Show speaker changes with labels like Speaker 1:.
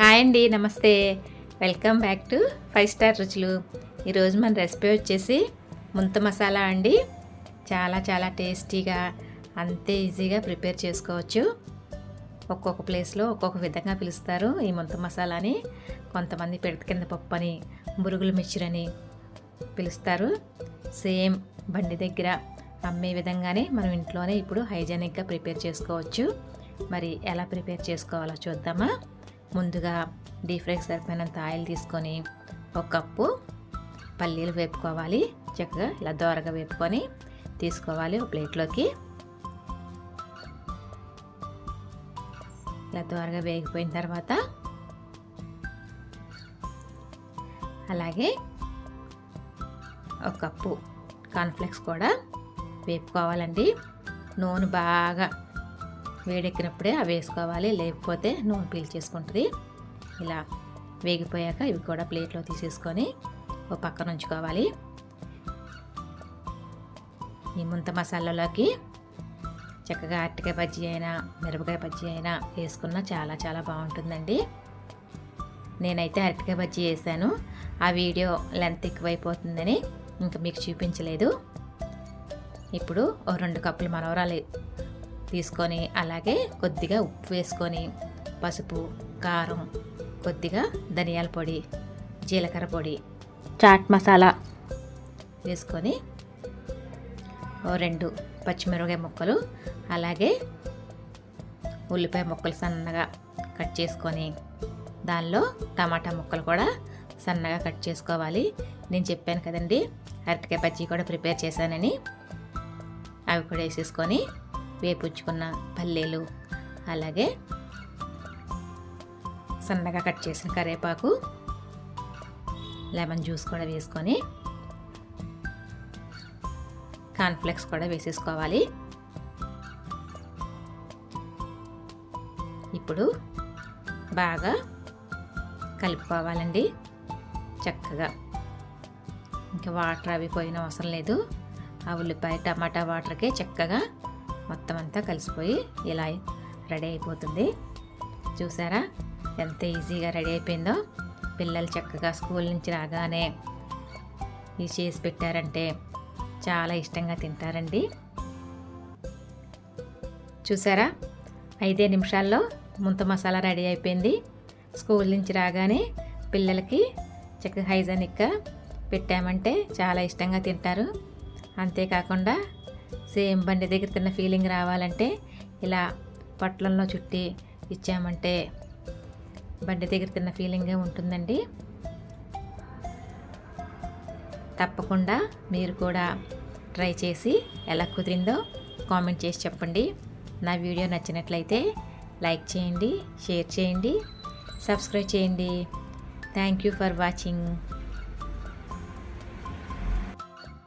Speaker 1: Hi అండి నమస్తే. Welcome back to five star రుచులు ఈరోజు మన రెసిపీ వచ్చేసి ముంత మసాలా అండి. చాలా చాలా టేస్టీగా అంతే ఈజీగా ప్రిపేర్ చేసుకోవచ్చు. ఒక్కొక్క ప్లేస్లో ఒక్కొక్క విధంగా పిలుస్తారు ఈ ముంత మసాలాని. కొంతమంది పెడత కింద పప్పు అని మురుగులు మిక్చర్ పిలుస్తారు. సేమ్ బండి దగ్గర అమ్మే విధంగానే మనం ఇంట్లోనే ఇప్పుడు హైజెనిక్గా ప్రిపేర్ చేసుకోవచ్చు. మరి ఎలా ప్రిపేర్ చేసుకోవాలో చూద్దామా? ముందుగా డీప్ ఫ్రైకి సరిపోయినంత ఆయిల్ తీసుకొని ఒక కప్పు పల్లీలు వేపుకోవాలి. చక్కగా ఇలా దోరగా వేపుకొని తీసుకోవాలి ఒక ప్లేట్లోకి. ఇలా దోరగా వేగిపోయిన తర్వాత అలాగే ఒక కప్పు కార్న్ఫ్లెక్స్ కూడా వేపుకోవాలండి. నూనె బాగా వేడెక్కినప్పుడే అవి వేసుకోవాలి లేకపోతే నూనె పీల్చేసుకుంటుంది. ఇలా వేగిపోయాక ఇవి కూడా ప్లేట్లో తీసేసుకొని ఓ పక్కన ఉంచుకోవాలి. ఈ ముంత మసాలాలోకి చక్కగా అరటికాయ బజ్జీ అయినా మిరపకాయ బజ్జీ అయినా వేసుకున్న చాలా చాలా బాగుంటుందండి. నేనైతే అరటికాయ బజ్జీ వేసాను. ఆ వీడియో లెంత్ ఎక్కువైపోతుందని ఇంకా మీకు చూపించలేదు. ఇప్పుడు ఓ రెండు కప్పులు మనవరాలు తీసుకొని అలాగే కొద్దిగా ఉప్పు వేసుకొని పసుపు కారం కొద్దిగా ధనియాల పొడి జీలకర్ర పొడి చాట్ మసాలా వేసుకొని ఓ రెండు పచ్చిమిరపకాయ ముక్కలు అలాగే ఉల్లిపాయ ముక్కలు సన్నగా కట్ చేసుకొని దానిలో టమాటా ముక్కలు కూడా సన్నగా కట్ చేసుకోవాలి. నేను చెప్పాను కదండి అరటికాయ బజ్జీ కూడా ప్రిపేర్ చేశానని. అవి కూడా వేసేసుకొని వేపుచ్చుకున్న పల్లీలు అలాగే సన్నగా కట్ చేసిన కరివేపాకు లెమన్ జ్యూస్ కూడా వేసుకొని కాన్ఫ్లెక్స్ కూడా వేసేసుకోవాలి. ఇప్పుడు బాగా కలుపుకోవాలండి చక్కగా. ఇంకా వాటర్ అవి పోయిన అవసరం లేదు. ఆ ఉల్లిపాయ టమాటా వాటర్కే చక్కగా మొత్తం అంతా కలిసిపోయి ఇలా రెడీ అయిపోతుంది. చూసారా? ఎంత ఈజీగా రెడీ అయిపోయిందో. పిల్లలు చక్కగా స్కూల్ నుంచి రాగానే ఇది చేసి పెట్టారంటే చాలా ఇష్టంగా తింటారండి. చూసారా? ఐదే నిమిషాల్లో ముంత మసాలా రెడీ అయిపోయింది. స్కూల్ నుంచి రాగానే పిల్లలకి చక్కగా హైజానిక్గా పెట్టామంటే చాలా ఇష్టంగా తింటారు. అంతేకాకుండా సేమ్ బండి దగ్గర తిన్న ఫీలింగ్ రావాలంటే ఇలా పట్లంలో చుట్టి ఇచ్చామంటే బండి దగ్గర తిన్న ఫీలింగే ఉంటుందండి. తప్పకుండా మీరు కూడా ట్రై చేసి ఎలా కుదిరిందో కామెంట్ చేసి చెప్పండి. నా వీడియో నచ్చినట్లయితే లైక్ చేయండి షేర్ చేయండి సబ్స్క్రైబ్ చేయండి. Thank you for watching